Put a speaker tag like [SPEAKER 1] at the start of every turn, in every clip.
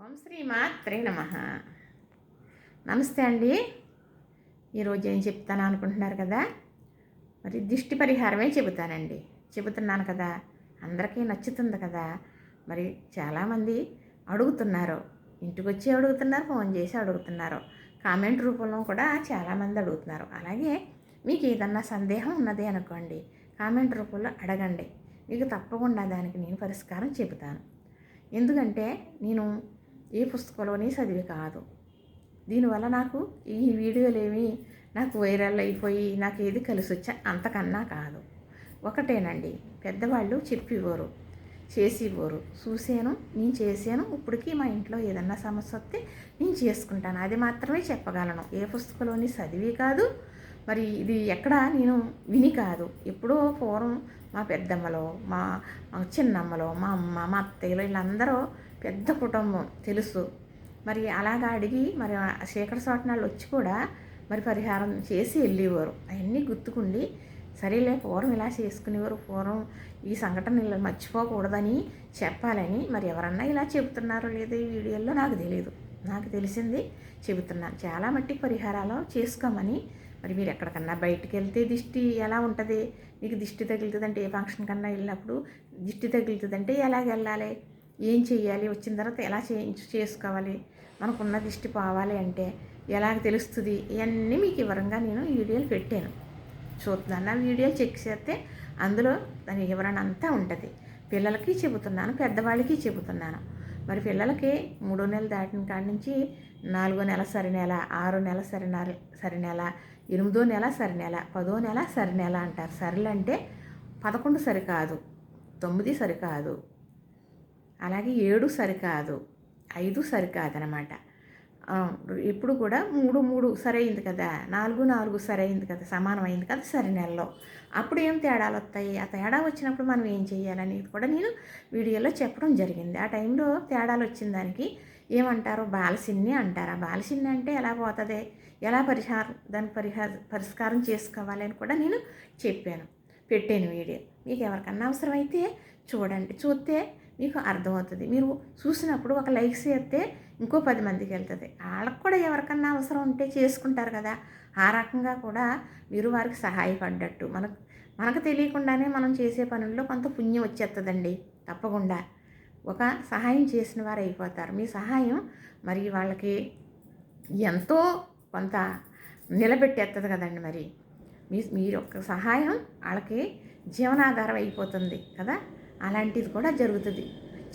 [SPEAKER 1] ఓం శ్రీ మాత్రే నమ. నమస్తే అండి. ఈరోజు ఏం చెప్తాను అనుకుంటున్నారు కదా? మరి దిష్టి పరిహారమే చెబుతానండి. చెబుతున్నాను కదా? అందరికీ నచ్చుతుంది కదా? మరి చాలామంది అడుగుతున్నారు. ఇంటికి వచ్చి అడుగుతున్నారు ఫోన్ చేసి అడుగుతున్నారు. కామెంట్ రూపంలో కూడా చాలామంది అడుగుతున్నారు. అలాగే మీకు ఏదన్నా సందేహం ఉన్నది అనుకోండి కామెంట్ రూపంలో అడగండి. మీకు తప్పకుండా దానికి నేను పరిష్కారం చెబుతాను. ఎందుకంటే నేను ఏ పుస్తకంలోని చదివి కాదు. దీనివల్ల నాకు ఈ వీడియోలు ఏమి నాకు వైరల్ అయిపోయి నాకు ఏది కలిసి వచ్చా అంతకన్నా కాదు. ఒకటేనండి పెద్దవాళ్ళు చెప్పేవారు చేసేవారు. చూసాను నేను చేశాను ఇప్పటికీ మా ఇంట్లో ఏదన్నా సమస్య వస్తే నేను చేసుకుంటాను. అది మాత్రమే చెప్పగలను. ఏ పుస్తకంలోని చదివి కాదు మరి ఇది ఎక్కడ నేను విని కాదు. ఎప్పుడో పూర్వం మా పెద్దమ్మలో మా మా చిన్నమ్మలో మా అమ్మ మా అత్తయ్యలో వీళ్ళందరూ పెద్ద కుటుంబం తెలుసు. మరి అలాగా అడిగి మరి శేఖర స్వాటనాళ్ళు వచ్చి కూడా మరి పరిహారం చేసి వెళ్ళేవారు. అవన్నీ గుర్తుకుండి సరేలే పూర్వం ఇలా చేసుకునేవారు పూర్వం ఈ సంఘటన ఇలా మర్చిపోకూడదని చెప్పాలని మరి ఎవరన్నా ఇలా చెబుతున్నారో లేదో ఈ వీడియోలో నాకు తెలియదు నాకు తెలిసింది చెబుతున్నాను. చాలా మట్టి పరిహారాలు చేసుకోమని మరి మీరు ఎక్కడికన్నా బయటికి వెళ్తే దిష్టి ఎలా ఉంటుంది? మీకు దిష్టి తగులుతుందంటే ఏ ఫంక్షన్ కన్నా వెళ్ళినప్పుడు దిష్టి తగులుతుందంటే ఎలాగ వెళ్ళాలి ఏం చేయాలి వచ్చిన తర్వాత ఎలా చేయించు చేసుకోవాలి? మనకున్న దిష్టి పోవాలి అంటే ఎలాగ తెలుస్తుంది? ఇవన్నీ మీకు వివరంగా నేను వీడియోలు పెట్టాను. చూస్తున్నాను ఆ వీడియో చెక్ చేస్తే అందులో దాని వివరణ అంతా ఉంటుంది. పిల్లలకి చెబుతున్నాను పెద్దవాళ్ళకి చెబుతున్నాను. మరి పిల్లలకి మూడో నెల దాటిన కాడి నుంచి నాలుగో నెల సరి నెల ఆరో నెల సరి నెల సరి నెల ఎనిమిదో నెల సరి నెల పదో నెల సరి నెల అంటారు. సరిలంటే పదకొండు సరికాదు. తొమ్మిది సరికాదు. అలాగే ఏడు సరికాదు ఐదు సరికాదు అనమాట ఎప్పుడు కూడా మూడు మూడు సరైంది కదా నాలుగు నాలుగు సరైంది కదా సమానమైంది కదా సరి నెలలో. అప్పుడు ఏం తేడాలు వస్తాయి? ఆ తేడా వచ్చినప్పుడు మనం ఏం చేయాలనేది కూడా నేను వీడియోలో చెప్పడం జరిగింది. ఆ టైంలో తేడాలు వచ్చిన దానికి ఏమంటారు? బాలసిన్ని అంటారు? ఆ బాలసిన్ని అంటే ఎలా పోతుంది? ఎలా పరిహారం దాని పరిహార పరిష్కారం చేసుకోవాలని కూడా నేను చెప్పాను పెట్టాను వీడియో. మీకు ఎవరికన్నా అవసరమైతే చూడండి. చూస్తే మీకు అర్థమవుతుంది. మీరు చూసినప్పుడు ఒక లైక్ చేస్తే ఇంకో పది మందికి వెళ్తుంది. వాళ్ళకు కూడా ఎవరికన్నా అవసరం ఉంటే చేసుకుంటారు కదా. ఆ రకంగా కూడా మీరు వారికి సహాయపడ్డట్టు. మనకు మనకు తెలియకుండానే మనం చేసే పనుల్లో కొంత పుణ్యం వచ్చేస్తుందండి తప్పకుండా. ఒక సహాయం చేసిన వారు అయిపోతారు. మీ సహాయం మరి వాళ్ళకి ఎంతో కొంత నిలబెట్టేస్తుంది కదండి మరి. మీ మీరు యొక్క సహాయం వాళ్ళకి జీవనాధారం అయిపోతుంది కదా. అలాంటిది కూడా జరుగుతుంది.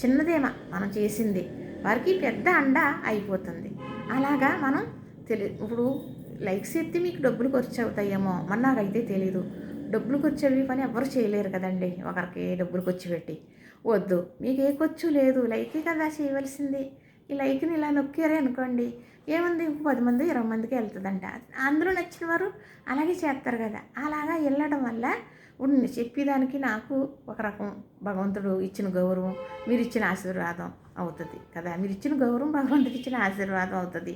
[SPEAKER 1] చిన్నదేమా మనం చేసింది. వారికి పెద్ద అండ అయిపోతుంది. అలాగా మనం తెలి ఇప్పుడు లైక్స్ ఎత్తి మీకు డబ్బులు ఖర్చు అవుతాయేమో మరి నాకైతే తెలీదు. డబ్బులు ఖర్చు అవి పని ఎవరు చేయలేరు కదండి. ఒకరికి డబ్బులు ఖర్చు పెట్టి. వద్దు. మీకు ఏ ఖర్చు లేదు. లైకే కదా చేయవలసింది. ఈ లైక్ని ఇలా నొక్కారే అనుకోండి. ఏముంది? ఇంకో పది మంది ఇరవై మందికి వెళ్తుందంట. అందులో నచ్చిన వారు అలాగే చేస్తారు కదా. అలాగా వెళ్ళడం వల్ల ఉంది చెప్పేదానికి నాకు ఒక రకం భగవంతుడు ఇచ్చిన గౌరవం మీరు ఇచ్చిన ఆశీర్వాదం అవుతుంది కదా. మీరు ఇచ్చిన గౌరవం భగవంతుడు ఇచ్చిన ఆశీర్వాదం అవుతుంది.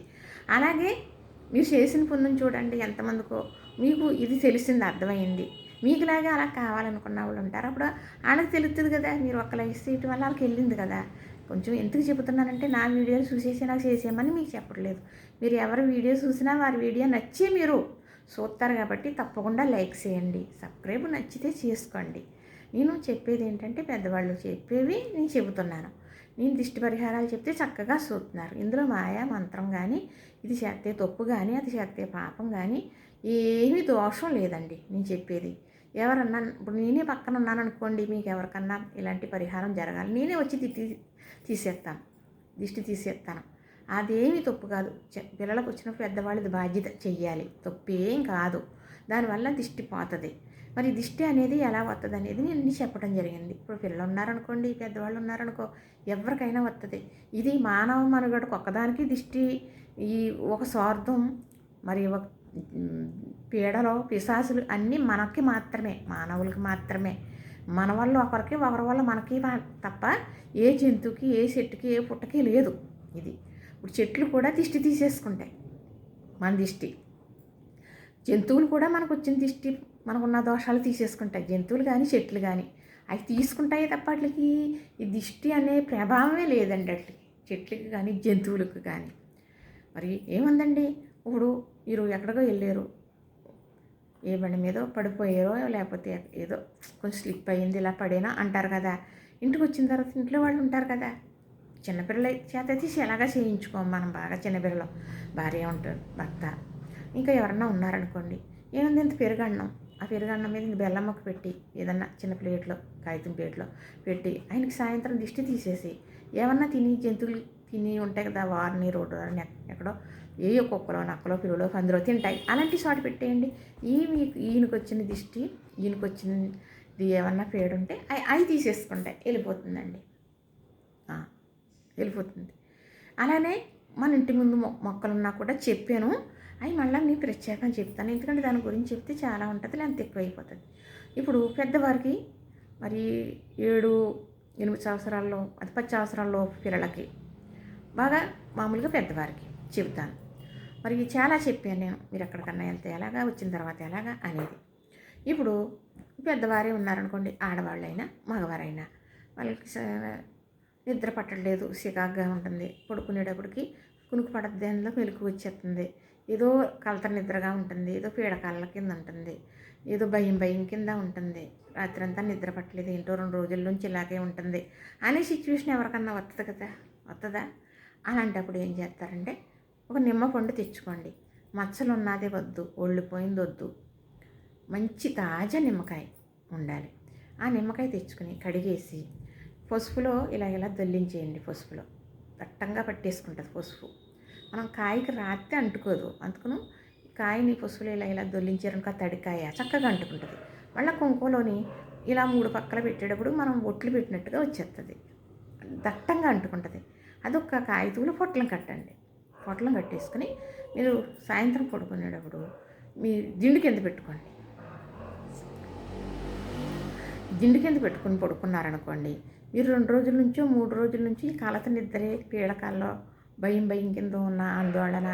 [SPEAKER 1] అలాగే మీరు చేసిన పుణ్యం చూడండి ఎంతమందికో మీకు ఇది తెలిసింది అర్థమైంది. మీకులాగే అలా కావాలనుకున్న వాళ్ళు ఉంటారు. అప్పుడు వాళ్ళకి తెలుస్తుంది కదా మీరు ఒక లైఫ్ సీట్ వల్ల వాళ్ళకి వెళ్ళింది కదా. కొంచెం ఎందుకు చెబుతున్నానంటే నా వీడియోలు చూసేసి నాకు చేసేయమని మీకు చెప్పట్లేదు. మీరు ఎవరి వీడియో చూసినా వారి వీడియో నచ్చే మీరు చూస్తారు కాబట్టి తప్పకుండా లైక్ చేయండి సబ్స్క్రైబ్ నచ్చితే చేసుకోండి. నేను చెప్పేది ఏంటంటే పెద్దవాళ్ళు చెప్పేవి నేను చెబుతున్నాను. నేను దిష్టి పరిహారాలు చెప్తే చక్కగా చూస్తున్నారు ఇందులో మాయా మంత్రం కానీ ఇది చేస్తే తప్పు కానీ అది చేస్తే పాపం కానీ ఏమీ దోషం లేదండి నేను చెప్పేది. ఎవరన్నా ఇప్పుడు నేనే పక్కన ఉన్నాను అనుకోండి మీకు ఎవరికన్నా ఇలాంటి పరిహారం జరగాలి నేనే వచ్చి తీసేస్తాను దిష్టి తీసేస్తాను. అదేమీ తప్పు కాదు. పిల్లలకు వచ్చిన పెద్దవాళ్ళది బాధ్యత చెయ్యాలి. తప్పేం కాదు. దానివల్ల దిష్టి పోతుంది. మరి దిష్టి అనేది ఎలా వస్తుంది అనేది నేను చెప్పడం జరిగింది. ఇప్పుడు పిల్లలు ఉన్నారనుకోండి పెద్దవాళ్ళు ఉన్నారనుకో ఎవరికైనా వస్తుంది ఇది మానవ మనుగడకు ఒక్కదానికి దిష్టి ఈ ఒక స్వార్థం మరి ఒక పీడలో పిశాసులు అన్నీ మనకి మాత్రమే మానవులకి మాత్రమే. మన వల్ల ఒకరికి ఒకరి వల్ల మనకి తప్ప ఏ జంతువుకి ఏ చెట్టుకి ఏ పుట్టకి లేదు. ఇది ఇప్పుడు చెట్లు కూడా దిష్టి తీసేసుకుంటాయి మన దిష్టి. జంతువులు కూడా మనకు వచ్చిన దిష్టి మనకున్న దోషాలు తీసేసుకుంటాయి. జంతువులు కానీ చెట్లు కానీ అవి తీసుకుంటాయి తప్ప వాటికి ఈ దిష్టి అనే ప్రభావమే లేదండి వాటికి చెట్లకి కానీ జంతువులకు కానీ మరి ఏముందండి? ఇప్పుడు మీరు ఎక్కడికో వెళ్ళారు. ఏ బండి మీదో పడిపోయారో లేకపోతే ఏదో కొంచెం స్లిప్ అయ్యింది ఇలా పడేనా అంటారు కదా. ఇంటికి వచ్చిన తర్వాత ఇంట్లో వాళ్ళు ఉంటారు కదా. చిన్నపిల్లల చేత తీసి ఎలాగా చేయించుకోం మనం బాగా చిన్నపిల్లలు. భార్య ఉంటారు భర్త. ఇంకా ఎవరన్నా ఉన్నారనుకోండి ఏముంది ఇంత పెరుగన్నం? ఆ పెరుగన్నం మీద ఇంత బెల్లం మొక్క పెట్టి ఏదన్నా చిన్న ప్లేట్లో కాగితం ప్లేట్లో పెట్టి ఆయనకి సాయంత్రం దిష్టి తీసేసి ఏమన్నా తిని జంతువులు తిని ఉంటాయి కదా వారిని రోడ్డు వారిని ఎక్కడో ఏ కుక్కలో నక్కలో పిల్లలో పందిలో తింటాయి. అలాంటి చోట పెట్టేయండి. ఈ మీకు ఈయనకు వచ్చిన దిష్టి ఈయనకు వచ్చినది ఏమన్నా పేడు ఉంటే అవి అవి తీసేసుకుంటాయి వెళ్ళిపోతుందండి వెళ్ళిపోతుంది. అలానే మన ఇంటి ముందు మొ- మొక్కలున్నా కూడా చెప్పాను. అవి మళ్ళీ నేను ప్రత్యేకం చెప్తాను. ఎందుకంటే దాని గురించి చెప్తే చాలా ఉంటుంది లేదంత ఎక్కువ అయిపోతుంది ఇప్పుడు పెద్దవారికి మరి ఏడు ఎనిమిది సంవత్సరాల్లో అది పది సంవత్సరాల్లో పిల్లలకి బాగా మామూలుగా పెద్దవారికి చెబుతాను. మరి చాలా చెప్పాను నేను మీరు ఎక్కడికన్నా వెళ్తే ఎలాగా వచ్చిన తర్వాత ఎలాగా అనేది. ఇప్పుడు పెద్దవారే ఉన్నారనుకోండి ఆడవాళ్ళైనా మగవారైనా వాళ్ళకి నిద్ర పట్టలేదు సికాగ్గా ఉంటుంది. పడుకునేటప్పటికి కునుకు పడద్ది అందులో మెలకు వచ్చేస్తుంది. ఏదో కలత నిద్రగా ఉంటుంది ఏదో పీడకాళ్ళ కింద ఉంటుంది ఏదో భయం భయం కింద ఉంటుంది. రాత్రంతా నిద్ర పట్టలేదు ఏంటో రెండు రోజుల నుంచి ఇలాగే ఉంటుంది అనే సిచ్యువేషన్ ఎవరికన్నా వస్తుంది కదా? వస్తుందా అలాంటప్పుడు ఏం చేస్తారంటే ఒక నిమ్మ పండు తెచ్చుకోండి. మచ్చలు ఉన్నదే వద్దు ఒళ్ళిపోయింది వద్దు. మంచి తాజా నిమ్మకాయ ఉండాలి. ఆ నిమ్మకాయ తెచ్చుకుని కడిగేసి పసుపులో ఇలా ఇలా దొల్లించేయండి పసుపులో. దట్టంగా పట్టేసుకుంటుంది పసుపు. మనం కాయకి రాత్తే అంటుకోదు. అందుకును కాయని పసుపులో ఇలా ఇలా దొల్లించారనుకో తడికాయ చక్కగా అంటుకుంటుంది. మళ్ళీ కుంకులోని ఇలా మూడు పక్కల పెట్టేటప్పుడు మనం ఒట్లు పెట్టినట్టుగా వచ్చేస్తుంది దట్టంగా అంటుకుంటుంది. అదొక కాగితంలో పొట్లం కట్టండి. పొట్లం కట్టేసుకుని మీరు సాయంత్రం పడుకునేటప్పుడు మీ దిండు కింద పెట్టుకోండి. దిండు కింద పెట్టుకుని పడుకున్నారనుకోండి మీరు రెండు రోజుల నుంచో మూడు రోజుల నుంచి ఈ కలత నిద్రే పీడకాల్లో భయం భయం కింద ఉన్న ఆందోళన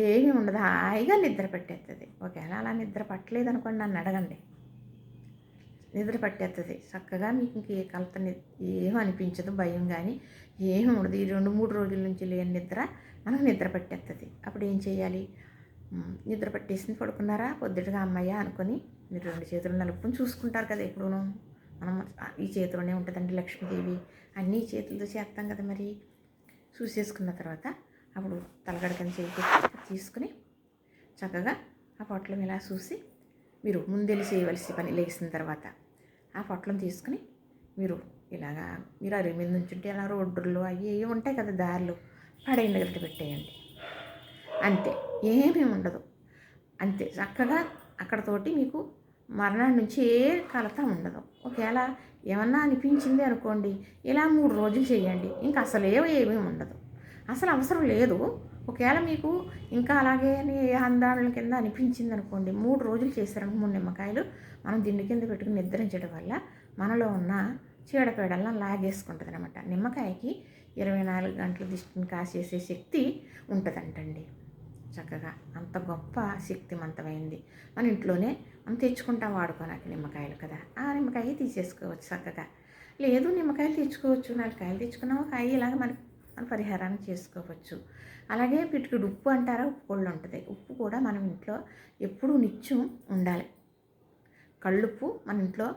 [SPEAKER 1] ఏమీ ఉండదు. హాయిగా నిద్ర పట్టేస్తుంది ఒకవేళ అలా నిద్ర పట్టలేదు అనుకోండి నన్ను అడగండి. నిద్ర పట్టేస్తుంది చక్కగా మీకు ఇంక ఏ కలత ఏం అనిపించదు భయం కానీ ఏమి ఉండదు. ఈ రెండు మూడు రోజుల నుంచి లేని నిద్ర మనకు నిద్ర పట్టేస్తుంది అప్పుడు ఏం చేయాలి? నిద్ర పట్టేసింది పడుకున్నారా? పొద్దుటగా అమ్మయ్య అనుకొని మీరు రెండు చేతులు నలుపుకొని చూసుకుంటారు కదా ఎప్పుడూనూ. మనం ఈ చేతిలోనే ఉంటుందండి లక్ష్మీదేవి. అన్నీ చేతులతో చేస్తాం కదా మరి. చూసేసుకున్న తర్వాత అప్పుడు తలగడ కింద చేయి తీసుకుని చక్కగా ఆ పొట్లం ఇలా చూసి మీరు ముందెళ్ళి చేయవలసి పని లేచిన తర్వాత ఆ పొట్లం తీసుకుని మీరు ఇలాగా మీరు అరుగు మీద నుంచుంటే అలా రోడ్డుల్లో అవి ఏవి ఉంటాయి కదా దారులు పడేయండి గట్టి పెట్టేయండి. అంతే. ఏమీ ఉండదు. అంతే. చక్కగా అక్కడతోటి మీకు మరణం నుంచి ఏ కలత ఉండదు. ఒకవేళ ఏమన్నా అనిపించింది అనుకోండి ఇలా మూడు రోజులు చేయండి. ఇంకా అసలు ఏమీ ఉండదు. అసలు అవసరం లేదు. ఒకవేళ మీకు ఇంకా అలాగే అని ఆందోళన కింద అనిపించింది అనుకోండి మూడు రోజులు చేశారని మూడు నిమ్మకాయలు మనం దిండు కింద పెట్టుకుని నిద్రించడం వల్ల మనలో ఉన్న చీడపీడలను లాగేసుకుంటుంది అనమాట నిమ్మకాయకి ఇరవై నాలుగు గంటల దిష్టిని కాసేసే శక్తి ఉంటుందంటండి. చక్కగా అంత గొప్ప శక్తివంతమైంది మన ఇంట్లోనే మనం తెచ్చుకుంటాం వాడుకోనాక నిమ్మకాయలు కదా. ఆ నిమ్మకాయ తీసేసుకోవచ్చు చక్కగా. లేదు నిమ్మకాయలు తెచ్చుకోవచ్చు నాలుగు కాయలు తెచ్చుకున్నాము కాయ ఇలాగ మనకి మన పరిహారాన్ని చేసుకోవచ్చు. అలాగే పిటికిడు ఉప్పు అంటారా ఉప్పు కూడా ఉంటుంది. ఉప్పు కూడా మనం ఇంట్లో ఎప్పుడూ నిత్యం ఉండాలి. కళ్ళుప్పు మన ఇంట్లో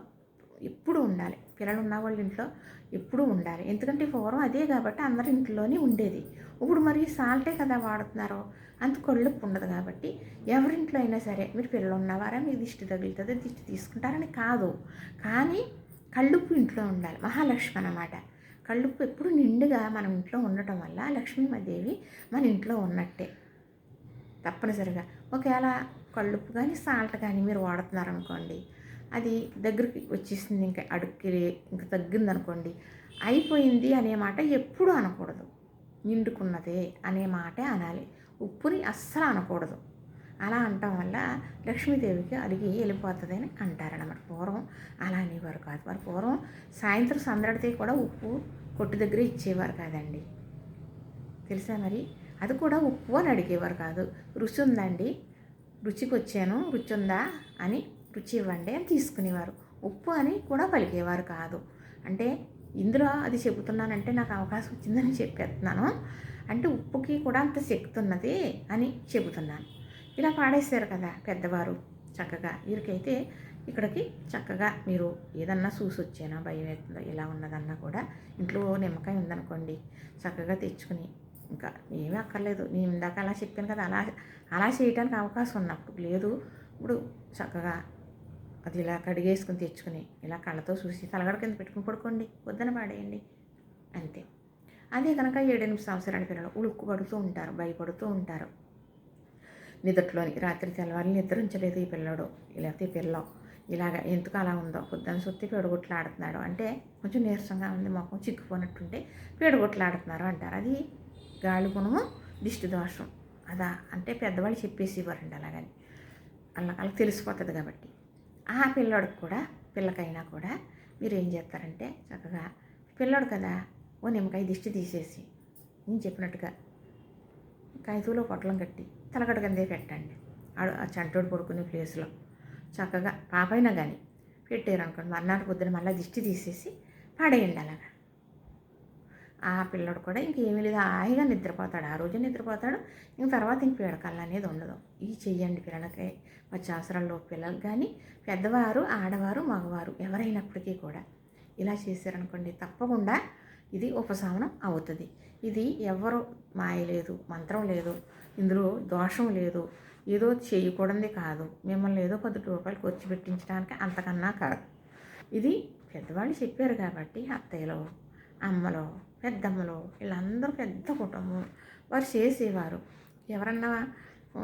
[SPEAKER 1] ఎప్పుడు ఉండాలి. పిల్లలు ఉన్న వాళ్ళ ఇంట్లో ఎప్పుడూ ఉండాలి. ఎందుకంటే పూర్వం అదే కాబట్టి అందరి ఇంట్లోనే ఉండేది. ఇప్పుడు మరి సాల్టే కదా వాడుతున్నారు? అంత కళ్ళుప్పు ఉండదు కాబట్టి ఎవరింట్లో అయినా సరే మీరు పిల్లలు ఉన్నవారా మీకు దిష్టి తగులుతుంది దిష్టి తీసుకుంటారని కాదు. కానీ కళ్ళుప్పు ఇంట్లో ఉండాలి. మహాలక్ష్మి అన్నమాట. కళ్ళుప్పు ఎప్పుడు నిండుగా మనం ఇంట్లో ఉండటం వల్ల లక్ష్మీదేవి మన ఇంట్లో ఉన్నట్టే. తప్పనిసరిగా. ఒకవేళ కళ్ళుప్పు కానీ సాల్ట్ కానీ మీరు వాడుతున్నారనుకోండి అది దగ్గరికి వచ్చేసింది ఇంకా అడుక్కి ఇంకా తగ్గింది అనుకోండి అయిపోయింది అనే మాట ఎప్పుడూ అనకూడదు. నిండుకున్నదే అనే మాటే అనాలి. ఉప్పుని అస్సలు అనకూడదు. అలా అనటం వల్ల లక్ష్మీదేవికి అడిగి వెళ్ళిపోతుంది అని పూర్వం అలా అనేవారు కాదు. వారు పూర్వం సాయంత్రం సందడితే కూడా ఉప్పు కొట్టు దగ్గర ఇచ్చేవారు కాదండి. తెలుసా మరి? అది కూడా ఉప్పు అని అడిగేవారు కాదు. రుచి ఉందండి రుచికి వచ్చాను రుచి ఉందా అని రుచి ఇవ్వండి అని తీసుకునేవారు. ఉప్పు అని కూడా పలికేవారు కాదు. అంటే ఇందులో అది చెబుతున్నానంటే నాకు అవకాశం వచ్చిందని చెప్పేస్తున్నాను. అంటే ఉప్పుకి కూడా అంత శక్తి ఉన్నది అని చెబుతున్నాను. ఇలా పాడేశారు కదా పెద్దవారు చక్కగా. వీరికైతే ఇక్కడికి చక్కగా మీరు ఏదన్నా చూసి వచ్చేనా భయం అవుతుందో ఇలా ఉన్నదన్నా కూడా ఇంట్లో నిమ్మకాయ ఉందనుకోండి చక్కగా తెచ్చుకుని ఇంకా ఏమీ అక్కర్లేదు. నేను ఇందాక అలా చెప్పాను కదా అలా అలా చేయడానికి అవకాశం ఉన్నప్పుడు లేదు. ఇప్పుడు చక్కగా అది ఇలా కడిగేసుకుని తెచ్చుకుని ఇలా కళ్ళతో చూసి తలగడ కింద పెట్టుకుని పడుకోండి వద్దన పాడేయండి అంతే. అదే కనుక ఏడెనిమిది సంవత్సరాల పిల్లలు ఉలుక్కు పడుతూ ఉంటారు భయపడుతూ ఉంటారు. నిదట్లోని రాత్రి తెల్లవారి నిద్ర ఉంచలేదు ఈ పిల్లడు. లేకపోతే ఈ పిల్ల ఇలాగ ఎందుకు అలా ఉందో పొద్దున్న సొత్తి పేడగొట్లాడుతున్నాడు అంటే కొంచెం నీరసంగా ఉంది మొఖం చిక్కుపోయినట్టుంటే పేడగొట్లాడుతున్నారు అంటారు. అది గాలి గుణము దిష్టి దోషం. అదా అంటే పెద్దవాళ్ళు చెప్పేసి ఇవ్వరండి అలాగని. అలా వాళ్ళకి తెలిసిపోతుంది కాబట్టి. ఆ పిల్లోడికి కూడా పిల్లకైనా కూడా మీరు ఏం చేస్తారంటే చక్కగా పిల్లోడు కదా ఓ నిమ్మకాయ దిష్టి తీసేసి నేను చెప్పినట్టుగా కాగితంలో పొట్లం కట్టి తలగడ కిందే పెట్టండి. ఆడు ఆ చంటోడు పడుకునే ప్లేస్లో. చక్కగా పాపైనా కానీ పెట్టారు అనుకోండి మర్నాడు పొద్దున మళ్ళీ దిష్టి తీసేసి పడేయండి అలాగా. ఆ పిల్లడు కూడా ఇంకేమీ లేదు. హాయిగా నిద్రపోతాడు. ఆ రోజు నిద్రపోతాడు. ఇంక తర్వాత ఇంక పీడకల్లు అనేది ఉండదు. ఇది చెయ్యండి పిల్లలకి. వచ్చే అవసరాల్లో పిల్లలకు కానీ పెద్దవారు ఆడవారు మగవారు ఎవరైనప్పటికీ కూడా ఇలా చేశారనుకోండి తప్పకుండా ఇది ఉపశమనం అవుతుంది. ఇది ఎవరు మాయ లేదు మంత్రం లేదు ఇందులో దోషం లేదు ఏదో చేయకూడదే కాదు. మిమ్మల్ని ఏదో పది రూపాయలు ఖర్చు పెట్టించడానికి అంతకన్నా కాదు. ఇది పెద్దవాళ్ళు చెప్పారు కాబట్టి అత్తయ్యలో అమ్మలు పెద్దమ్మలు వీళ్ళందరూ పెద్ద కుటుంబం. వారు చేసేవారు. ఎవరన్నా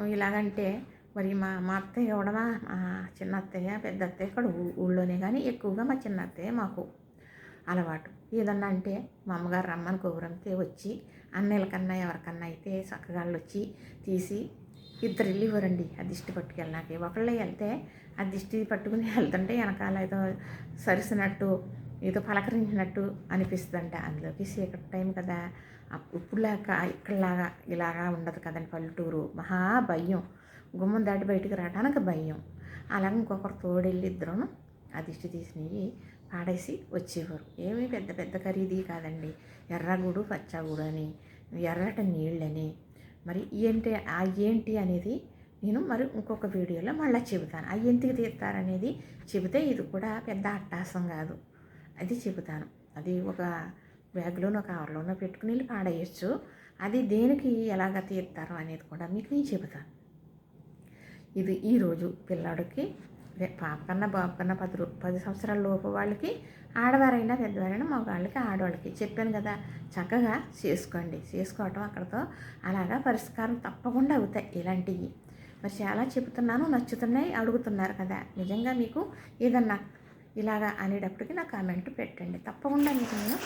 [SPEAKER 1] ఇలాగంటే మరి మా మా అత్తయ్య కూడా మా చిన్న అత్తయ్య పెద్ద అత్తయ్య ఇక్కడ ఊళ్ళోనే కానీ ఎక్కువగా మా చిన్న అత్తయ్య మాకు అలవాటు. ఏదన్నా అంటే మా అమ్మగారు రమ్మని కొబ్బరంతే వచ్చి అన్నయ్యలకన్నా ఎవరికన్నా అయితే చక్కగాళ్ళు వచ్చి తీసి ఇద్దరు వెళ్ళి ఇవ్వరండి. ఆ దిష్టి పట్టుకెళ్ళినాకి. ఒకళ్ళే వెళ్తే ఆ దిష్టి పట్టుకుని వెళ్తుంటే వెనకాల ఏదో సరిసినట్టు ఏదో పలకరించినట్టు అనిపిస్తుందంట అందులోకి. చీకటి టైం కదా. ఇప్పుడులాగా ఇక్కడలాగా ఇలాగా ఉండదు కదండి పల్లెటూరు. మహా భయం. గుమ్మం దాటి బయటికి రావడానికి భయం. అలాగే ఇంకొకరు తోడెళ్ళి ఇద్దరును ఆ దిష్టి తీసినవి పాడేసి వచ్చేవారు. ఏమీ పెద్ద పెద్ద ఖరీదీ కాదండి. ఎర్రగూడు పచ్చగూడు అని ఎర్రట నీళ్ళని. మరి ఏంటి ఆ ఏంటి అనేది నేను మరి ఇంకొక వీడియోలో మళ్ళీ చెబుతాను. ఆ ఎందుకు తీస్తారనేది చెబితే ఇది కూడా పెద్ద అట్టాసం కాదు. అది చెబుతాను. అది ఒక బ్యాగ్లోనో కవర్లోనో పెట్టుకుని వెళ్ళి పాడేయచ్చు. అది దేనికి ఎలాగ తీస్తారు అనేది కూడా మీకు నేను చెబుతాను. ఇది ఈరోజు పిల్లాడికి పాప కన్నా బాబు కన్నా పది రూ పది సంవత్సరాల లోపు వాళ్ళకి ఆడవారైనా పెద్దవారైనా మగవాళ్ళకి ఆడవాళ్ళకి చెప్పాను కదా చక్కగా చేసుకోండి. చేసుకోవటం అక్కడతో అలాగా పరిష్కారం తప్పకుండా అవుతాయి ఇలాంటివి. మరి చాలా చెబుతున్నాను నచ్చుతున్నాయి అడుగుతున్నారు కదా. నిజంగా మీకు ఏదన్నా ఇలాగా అనేటప్పటికి నా కామెంట్ పెట్టండి. తప్పకుండా మీకు నేను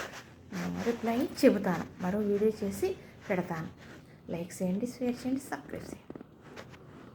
[SPEAKER 1] రిప్లై చెబుతాను. మరో వీడియో చేసి పెడతాను. లైక్ చేయండి షేర్ చేయండి సబ్స్క్రైబ్ చేయండి.